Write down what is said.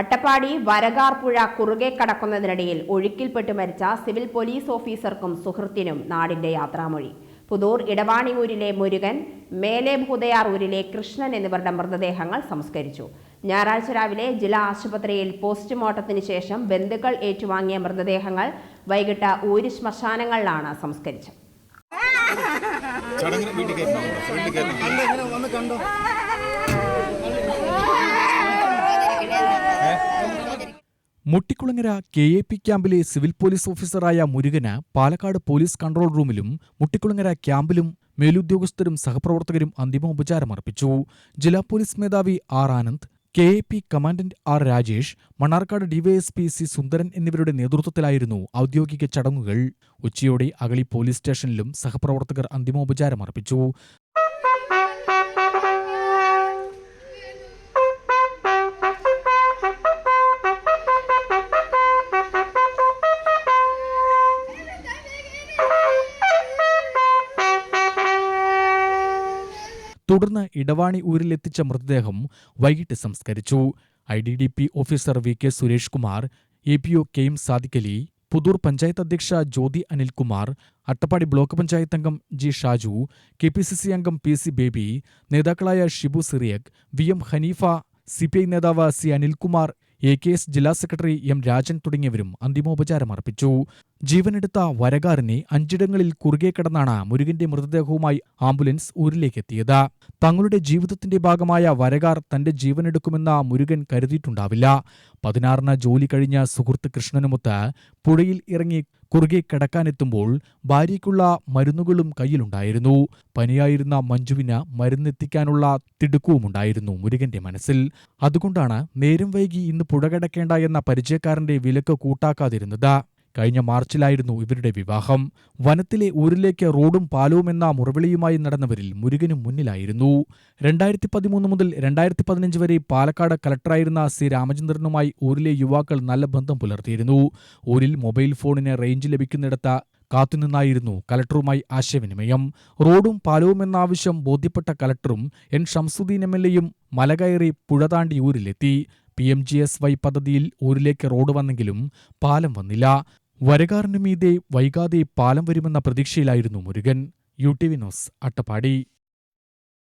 അട്ടപ്പാടി വരകാർപ്പുഴ കുറുകെ കടക്കുന്നതിനിടയിൽ ഒഴുക്കിൽപ്പെട്ട് മരിച്ച civil police ഓഫീസർക്കും സുഹൃത്തിനും നാടിന്റെ യാത്രാമൊഴി. പുതൂർ ഇടവാണിയൂരിലെ മുരുകൻ മേലെ ഭൂതയാർ ഊരിലെ കൃഷ്ണൻ എന്നിവരുടെ മൃതദേഹങ്ങൾ സംസ്കരിച്ചു. ഞായറാഴ്ച രാവിലെ ജില്ലാ ആശുപത്രിയിൽ പോസ്റ്റ്മോർട്ടത്തിന് ശേഷം ബന്ധുക്കൾ ഏറ്റുവാങ്ങിയ മൃതദേഹങ്ങൾ വൈകിട്ട് ഊര് ശ്മശാനങ്ങളിലാണ് സംസ്കരിച്ചത്. ചടങ്ങിന് വീട്ടിൽ കയറ്റണം. വീട്ടിൽ കയറ്റണം. മുട്ടിക്കുളങ്ങര കെ എ പി ക്യാമ്പിലെ സിവിൽ പോലീസ് ഓഫീസറായ മുരുകന് പാലക്കാട് പോലീസ് കൺട്രോൾ റൂമിലും മുട്ടിക്കുളങ്ങര ക്യാമ്പിലും മേലുദ്യോഗസ്ഥരും സഹപ്രവർത്തകരും അന്തിമോപചാരം അർപ്പിച്ചു. ജില്ലാ പോലീസ് മേധാവി R Anand K A P commandant R Rajesh Mannarkkad DYSP C Sundaran എന്നിവരുടെ നേതൃത്വത്തിലായിരുന്നു ഔദ്യോഗിക ചടങ്ങുകൾ. ഉച്ചയോടെ അഗളി പോലീസ് സ്റ്റേഷനിലും സഹപ്രവർത്തകർ അന്തിമോപചാരം അർപ്പിച്ചു. തുടർന്ന് ഇടവാണി ഊരിലെത്തിച്ച മൃതദേഹം വൈകിട്ട് സംസ്കരിച്ചു. I D D P officer V K Suresh Kumar A P O K M Sadiqali Puthur panchayat അധ്യക്ഷ ജ്യോതി അനിൽകുമാർ അട്ടപ്പാടി ബ്ലോക്ക് പഞ്ചായത്ത് അംഗം G Shaju K P C C അംഗം പി സി ബേബി നേതാക്കളായ Shibu Cyriac V M Haneefa C P I നേതാവ് C Anilkumar A K S ജില്ലാ secretary M Rajan തുടങ്ങിയവരും അന്തിമോപചാരം അർപ്പിച്ചു ജീവനെടുത്ത വരകാരനെ അഞ്ചിടങ്ങളിൽ കുറുകെ കിടന്നാണ് മുരുകന്റെ മൃതദേഹവുമായി ആംബുലൻസ് ഊരിലേക്കെത്തിയത്. തങ്ങളുടെ ജീവിതത്തിന്റെ ഭാഗമായ വരകാർ തന്റെ ജീവനെടുക്കുമെന്ന മുരുകൻ കരുതിയിട്ടുണ്ടാവില്ല. പതിനാറിന് ജോലി കഴിഞ്ഞ സുഹൃത്ത് കൃഷ്ണനുമൊത്ത് പുഴയിൽ ഇറങ്ങി കുറുകെ കിടക്കാനെത്തുമ്പോൾ ഭാര്യയ്ക്കുള്ള മരുന്നുകളും കയ്യിലുണ്ടായിരുന്നു. പനിയായിരുന്ന മഞ്ജുവിന് മരുന്നെത്തിക്കാനുള്ള തിടുക്കവുമുണ്ടായിരുന്നു മുരുകന്റെ മനസ്സിൽ. അതുകൊണ്ടാണ് നേരം വൈകി ഇന്ന് പുഴ കിടക്കേണ്ട എന്ന പരിചയക്കാരന്റെ വിലക്ക് കൂട്ടാക്കാതിരുന്നത്. കഴിഞ്ഞ മാർച്ചിലായിരുന്നു ഇവരുടെ വിവാഹം. വനത്തിലെ ഊരിലേക്ക് റോഡും പാലവും എന്ന മുറവിളിയുമായി നടന്നവരിൽ മുരുകനും മുന്നിലായിരുന്നു. രണ്ടായിരത്തി പതിമൂന്ന് മുതൽ രണ്ടായിരത്തി പതിനഞ്ച് വരെ പാലക്കാട് കലക്ടറായിരുന്ന സി രാമചന്ദ്രനുമായി ഊരിലെ യുവാക്കൾ നല്ല ബന്ധം പുലർത്തിയിരുന്നു. ഊരിൽ മൊബൈൽ ഫോണിന് റേഞ്ച് ലഭിക്കുന്നിടത്ത് കാത്തുനിന്നായിരുന്നു കലക്ടറുമായി ആശയവിനിമയം. റോഡും പാലവും എന്ന ആവശ്യം ബോധ്യപ്പെട്ട കലക്ടറും എൻ ഷംസുദ്ദീൻ എം എൽ എയും മലകയറി പുഴ താണ്ടി ഊരിലെത്തി. P M G S Y പദ്ധതിയിൽ ഊരിലേക്ക് റോഡ് വന്നെങ്കിലും പാലം വന്നില്ല. വരകാറിനു മീതെ വൈകാതെ പാലം വരുമെന്ന പ്രതീക്ഷയിലായിരുന്നു Murugan. U T V news Attappadi.